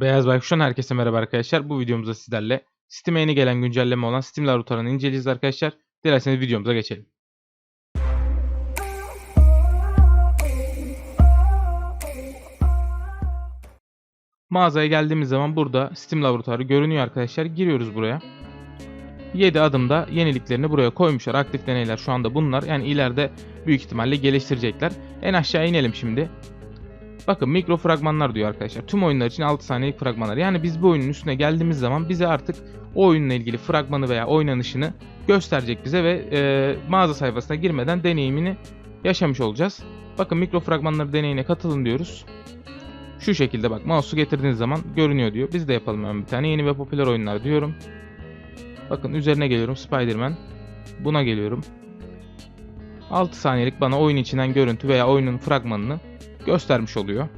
Beyaz Baykuş'tan herkese merhaba arkadaşlar. Bu videomuzda sizlerle Steam'e yeni gelen güncelleme olan Steam Laboratuvarı'nı inceleyeceğiz arkadaşlar. Dilerseniz videomuza geçelim. Mağazaya geldiğimiz zaman burada Steam Laboratuvarı görünüyor arkadaşlar. Giriyoruz buraya. 7 adımda yeniliklerini buraya koymuşlar. Aktif deneyler şu anda bunlar. Yani ileride büyük ihtimalle geliştirecekler. En aşağı inelim şimdi. Bakın mikro fragmanlar diyor arkadaşlar. Tüm oyunlar için 6 saniyelik fragmanlar. Yani biz bu oyunun üstüne geldiğimiz zaman bize artık o oyunla ilgili fragmanı veya oynanışını gösterecek bize ve e, mağaza sayfasına girmeden deneyimini yaşamış olacağız. Bakın mikro fragmanları deneyine katılın diyoruz. Şu şekilde bak mouse'u getirdiğiniz zaman görünüyor diyor. Biz de yapalım hemen bir tane yeni ve popüler oyunlar diyorum. Bakın üzerine geliyorum Spider-Man. Buna geliyorum. 6 saniyelik bana oyun içinden görüntü veya oyunun fragmanını göstermiş oluyor.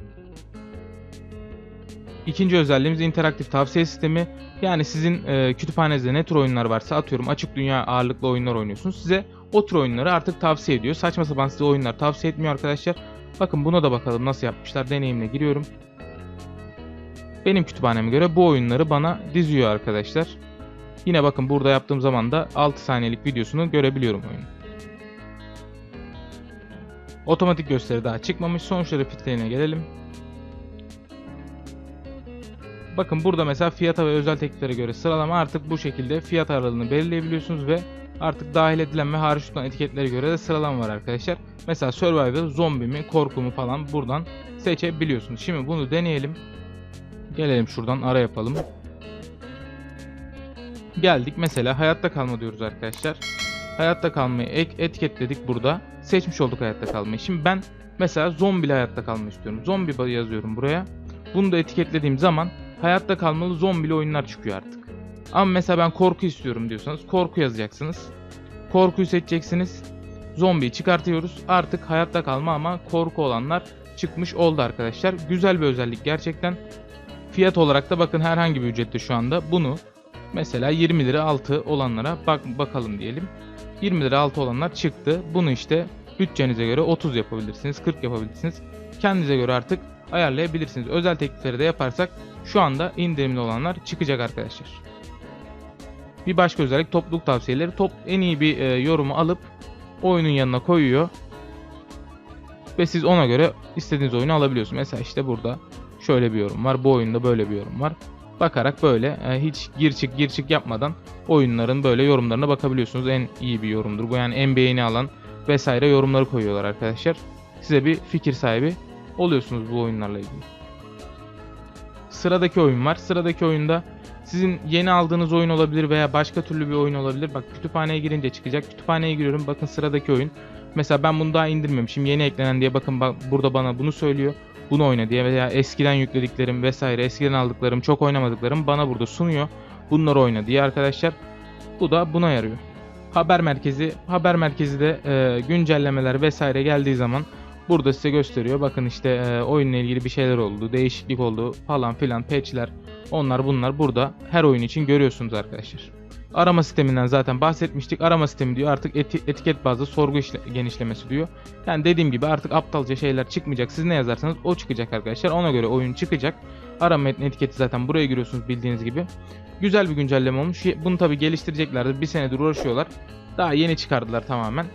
İkinci özelliğimiz interaktif tavsiye sistemi. Yani sizin e, kütüphanenizde ne tür oyunlar varsa atıyorum açık dünya ağırlıklı oyunlar oynuyorsunuz. Size o tür oyunları artık tavsiye ediyor. Saçma sapan size oyunlar tavsiye etmiyor arkadaşlar. Bakın buna da bakalım nasıl yapmışlar. Deneyimle giriyorum. Benim kütüphaneme göre bu oyunları bana diziyor arkadaşlar. Yine bakın burada yaptığım zaman da 6 saniyelik videosunu görebiliyorum oyunun. Otomatik gösteri daha çıkmamış. Sonuçları filtreline gelelim. Bakın burada mesela fiyata ve özel tekliflere göre sıralama artık bu şekilde fiyat aralığını belirleyebiliyorsunuz ve artık dahil edilen ve hariç tutulan etiketlere göre de sıralama var arkadaşlar. Mesela Survival, zombi mi, korku mu falan buradan seçebiliyorsunuz. Şimdi bunu deneyelim. Gelelim şuradan ara yapalım. Geldik mesela hayatta kalma diyoruz arkadaşlar. Hayatta kalmayı ek etiketledik burada. Seçmiş olduk hayatta kalmayı. Şimdi ben mesela zombili hayatta kalmak istiyorum. Zombi yazıyorum buraya. Bunu da etiketlediğim zaman hayatta kalmalı zombili oyunlar çıkıyor artık. Ama mesela ben korku istiyorum diyorsanız korku yazacaksınız. Korkuyu seçeceksiniz. Zombiyi çıkartıyoruz. Artık hayatta kalma ama korku olanlar çıkmış oldu arkadaşlar. Güzel bir özellik gerçekten. Fiyat olarak da bakın herhangi bir ücrette şu anda bunu mesela 20 lira altı olanlara bak bakalım diyelim. 20 lira altı olanlar çıktı. Bunu işte bütçenize göre 30 yapabilirsiniz, 40 yapabilirsiniz. Kendinize göre artık ayarlayabilirsiniz. Özel teklifleri de yaparsak şu anda indirimli olanlar çıkacak arkadaşlar. Bir başka özellik topluluk tavsiyeleri. Top en iyi bir e, yorumu alıp oyunun yanına koyuyor. Ve siz ona göre istediğiniz oyunu alabiliyorsunuz. Mesela işte burada şöyle bir yorum var. Bu oyunda böyle bir yorum var. Bakarak böyle e, hiç gir çık gir çık yapmadan oyunların böyle yorumlarına bakabiliyorsunuz. En iyi bir yorumdur. Bu yani en beğeni alan vesaire yorumları koyuyorlar arkadaşlar. Size bir fikir sahibi oluyorsunuz bu oyunlarla ilgili. Sıradaki oyun var. Sıradaki oyunda sizin yeni aldığınız oyun olabilir veya başka türlü bir oyun olabilir. Bak kütüphaneye girince çıkacak. Kütüphaneye giriyorum. Bakın sıradaki oyun. Mesela ben bunu daha indirmemişim. Yeni eklenen diye bakın bak, burada bana bunu söylüyor. Bunu oyna diye veya eskiden yüklediklerim vesaire eskiden aldıklarım çok oynamadıklarım bana burada sunuyor. Bunları oyna diye arkadaşlar. Bu da buna yarıyor. Haber merkezi, haber merkezi de e, güncellemeler vesaire geldiği zaman burada size gösteriyor. Bakın işte e, oyunla ilgili bir şeyler oldu, değişiklik oldu falan filan, patchler, onlar bunlar burada her oyun için görüyorsunuz arkadaşlar. Arama sisteminden zaten bahsetmiştik. Arama sistemi diyor artık eti- etiket bazlı sorgu işle- genişlemesi diyor. Yani dediğim gibi artık aptalca şeyler çıkmayacak. Siz ne yazarsanız o çıkacak arkadaşlar. Ona göre oyun çıkacak. Arama metni etiketi zaten buraya giriyorsunuz bildiğiniz gibi. Güzel bir güncelleme olmuş. Bunu tabi geliştireceklerdi. Bir senedir uğraşıyorlar. Daha yeni çıkardılar tamamen.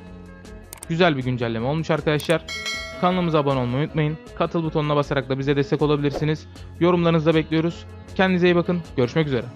Güzel bir güncelleme olmuş arkadaşlar. Kanalımıza abone olmayı unutmayın. Katıl butonuna basarak da bize destek olabilirsiniz. Yorumlarınızı da bekliyoruz. Kendinize iyi bakın. Görüşmek üzere.